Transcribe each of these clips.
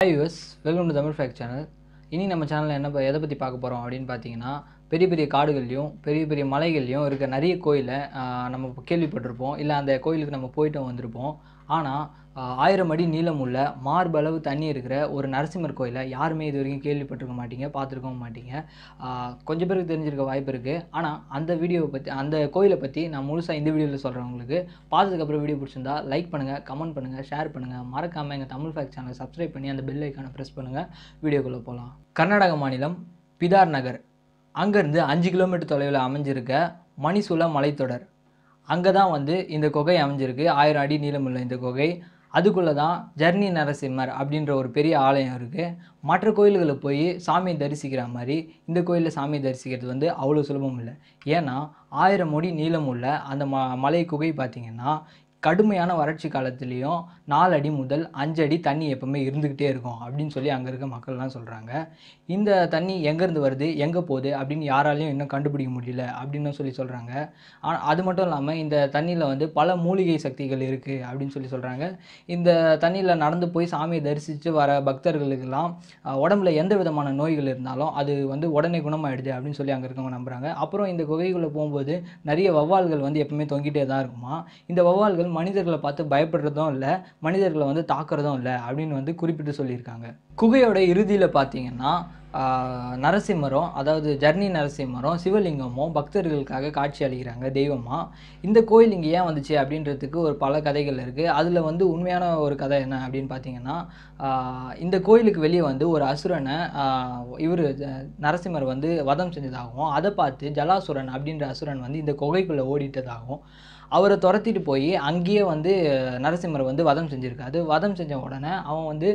Hi US welcome to Tamil fact channel இனி நம்ம சேனலில் என்ன எதை பற்றி பார்க்க போகிறோம் அப்படின்னு பார்த்தீங்கன்னா பெரிய பெரிய காடுகள்லையும் பெரிய பெரிய மலைகள்லையும் இருக்க நிறைய கோயிலை நம்ம கேள்விப்பட்டிருப்போம். இல்லை அந்த கோயிலுக்கு நம்ம போயிட்டு வந்திருப்போம். ஆனால் ஆயிரம் அடி நீளம் உள்ள மார்பளவு தண்ணி இருக்கிற ஒரு நரசிம்மர் கோயிலை யாருமே இது வரைக்கும் கேள்விப்பட்டிருக்க மாட்டீங்க பார்த்துருக்கவும் மாட்டீங்க. கொஞ்சம் பேருக்கு தெரிஞ்சிருக்க வாய்ப்பு இருக்குது ஆனால் அந்த வீடியோவை பற்றி அந்த கோயிலை பற்றி நான் முழுசாக இந்த வீடியோவில் சொல்கிறேன் உங்களுக்கு. பார்த்ததுக்கப்புறம் வீடியோ பிடிச்சிருந்தா லைக் பண்ணுங்கள் கமெண்ட் பண்ணுங்கள் ஷேர் பண்ணுங்கள் மறக்காமல் எங்கள் தமிழ் ஃபேக்ட் சேனலை சப்ஸ்கிரைப் பண்ணி அந்த பெல் ஐக்கானை ப்ரெஸ் பண்ணுங்கள் வீடியோக்குள்ளே போகலாம் கர்நாடக மாநிலம் பிதார் நகர். அங்கேருந்து அஞ்சு கிலோமீட்டர் தொலைவில் அமைஞ்சிருக்க மணிசூல மலைத்தொடர். அங்கே தான் வந்து இந்த குகை அமைஞ்சிருக்கு. ஆயிரம் அடி நீளமுள்ள இந்த குகை. அதுக்குள்ளே தான் ஜர்னி நரசிம்மர் அப்படின்ற ஒரு பெரிய ஆலயம் இருக்குது மற்ற கோயில்களில் போய் சாமியை தரிசிக்கிற மாதிரி இந்த கோயிலில் சாமியை தரிசிக்கிறது வந்து அவ்வளோ சுலபம் இல்லை. ஏன்னா ஆயிரம் அடி நீளமுள்ள அந்த ம மலை குகை பார்த்திங்கன்னா கடுமையான வறட்சி காலத்துலேயும் நாலடி முதல் அஞ்சடி தண்ணி எப்பவுமே இருந்துக்கிட்டே இருக்கும் அப்படின்னு சொல்லி அங்கே இருக்க மக்கள்லாம் சொல்கிறாங்க இந்த தண்ணி எங்கேருந்து வருது? எங்கே போகுது? அப்படின்னு யாராலையும் இன்னும் கண்டுபிடிக்க முடியல அப்படின்னு சொல்லி சொல்கிறாங்க ஆனால் அது மட்டும் இல்லாமல் இந்த தண்ணியில் வந்து பல மூலிகை சக்திகள் இருக்குது அப்படின்னு சொல்லி சொல்கிறாங்க இந்த தண்ணியில் நடந்து போய் சாமியை தரிசித்து வர பக்தர்களுக்கெல்லாம் உடம்புல எந்த விதமான நோய்கள் இருந்தாலும் அது வந்து உடனே குணமாயிடுது அப்படின்னு சொல்லி அங்கே இருக்கவங்க நம்புகிறாங்க அப்புறம் இந்த குகைக்குள்ளே போகும்போது நிறைய வௌவால்கள் வந்து எப்பவுமே தொங்கிட்டே தான் இருக்குமா? இந்த வௌவால்கள் மனிதர்களை பார்த்து பயப்படுறதும் இல்லை மனிதர்களை வந்து தாக்குறதும் இல்லை அப்படின்னு வந்து குறிப்பிட்டு சொல்லியிருக்காங்க. குகையோட இறுதியில் பார்த்தீங்கன்னா நரசிம்மரும் அதாவது ஜர்னி நரசிம்மரும் சிவலிங்கமும் பக்தர்களுக்காக காட்சி அளிக்கிறாங்க தெய்வமாக இந்த கோயில் இங்கே ஏன் வந்துச்சு அப்படின்றதுக்கு ஒரு பல கதைகள் இருக்குது அதில் வந்து உண்மையான ஒரு கதை என்ன அப்படின்னு பார்த்தீங்கன்னா இந்த கோயிலுக்கு வெளியே வந்து ஒரு அசுரனை இவர் நரசிம்மர் வந்து வதம் செஞ்சதாகவும் அதை பார்த்து ஜலாசுரன் அப்படின்ற அசுரன் வந்து இந்த குகைக்குள்ளே ஓடிட்டதாகவும் அவரை துரத்திட்டு போய் அங்கேயே வந்து நரசிம்மர் வந்து வதம் செஞ்சுருக்காரு. வதம் செஞ்ச உடனே அவன் வந்து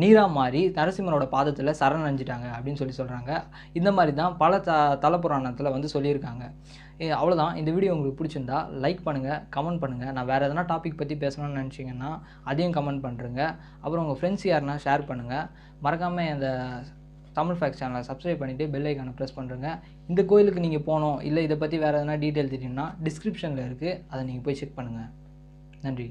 நீரா மாறி நரசிம்மரோட பாதத்தில் சரணடைஞ்சிட்டாங்க அப்படின்னு சொல்லி சொல்கிறாங்க இந்த மாதிரி தான் பல த தலப்புராணத்தில் வந்து சொல்லியிருக்காங்க. ஏ, அவ்வளோதான் இந்த வீடியோ உங்களுக்கு பிடிச்சிருந்தா லைக் பண்ணுங்கள் கமெண்ட் பண்ணுங்கள் நான் வேறு எதனா டாபிக் பற்றி பேசணும்னு நினச்சிங்கன்னா அதையும் கமெண்ட் பண்ணுறேங்க அப்புறம் உங்கள் ஃப்ரெண்ட்ஸ் யாருன்னா ஷேர் பண்ணுங்கள் மறக்காமல் இந்த தமிழ் ஃபேக்ஸ் சேனலை சப்ஸ்கிரைப் பண்ணிவிட்டு பெல் ஐக்கானை ப்ரெஸ் பண்ணுறங்க இந்த கோயிலுக்கு நீங்கள் போகணும் இல்லை இதை பற்றி வேறு எதனா டீட்டெயில் தெரியும்னா டிஸ்கிரிப்ஷனில் இருக்குது அதை நீங்கள் போய் செக் பண்ணுங்கள் நன்றி.